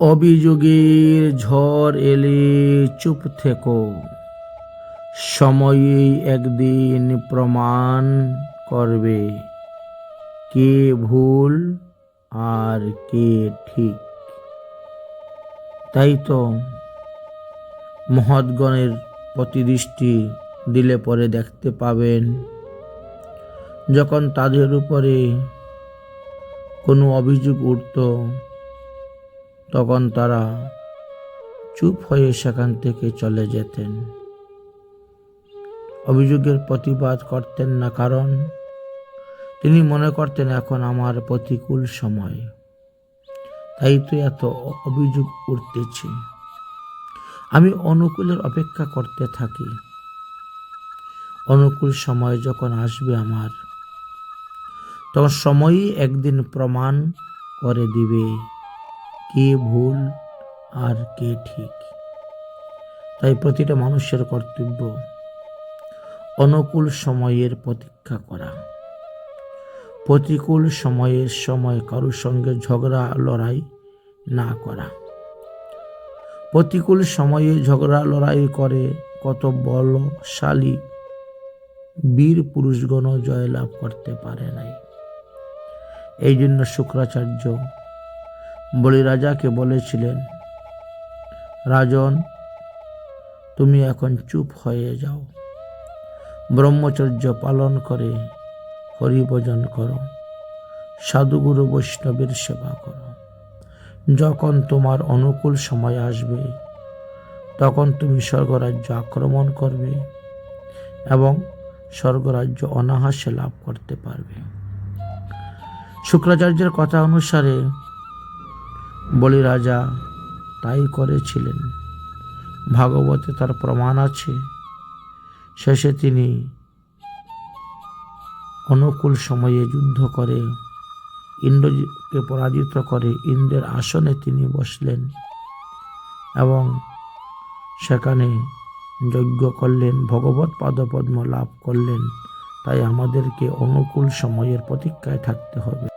অভিযোগের ঝড় এলে চুপ থেকো। সময়ই একদিন প্রমাণ করবে কে ভুল আর কে ঠিক। তাই তো মহৎগণের প্রতিদৃষ্টি দিলে পরে দেখতে পাবেন, যখন তাদের উপরে কোনো অভিযোগ উঠত তখন তারা চুপ হয়ে সেখান থেকে চলে যেতেন। অভিযোগের প্রতিবাদ করতেন না কারণ তিনি মনে করতেন এখন আমার প্রতিকূল সময়। তাই তো এত অভিযোগ উঠতেছে। আমি অনুকূলের অপেক্ষা করতে থাকি। অনুকূল সময় যখন আসবে আমার, তখন সময়ই একদিন প্রমাণ করে দিবে। কে ভুল আর কে ঠিক। তাই প্রতিটা মানুষের কর্তব্য অনুকূল সময়ের প্রতীক্ষা করা। প্রতিকূল সময়ের সময় কারোর সঙ্গে ঝগড়া, লড়াই না করা। প্রতিকূল সময়ে ঝগড়া, লড়াই করে কত বলশালী বীর পুরুষগণ জয়লাভ করতে পারে নাই। এই জন্য শুক্রাচার্য বলিরাজাকে বলেছিলেন, রাজন, তুমি এখন চুপ হয়ে যাও। ব্রহ্মচর্য পালন করে হরিভজন করো। সাধুগুরু বৈষ্ণবের সেবা করো। যখন তোমার অনুকূল সময় আসবে, তখন তুমি স্বর্গরাজ্য আক্রমণ করবে এবং স্বর্গরাজ্য অনাহাসে লাভ করতে পারবে। শুক্রাচার্যের কথা অনুসারে বলি, রাজা, তাই করেছিলেন। ভাগবতে তার প্রমাণ আছে। শেষে তিনি অনুকূল সময়ে যুদ্ধ করে ইন্দ্রকে পরাজিত করে ইন্দ্রের আসনে তিনি বসলেন এবং সেখানে যজ্ঞ করলেন ভগবত পাদপদ্ম লাভ করলেন। তাই আমাদেরকে অনুকূল সময়ের প্রতীক্ষায় থাকতে হবে।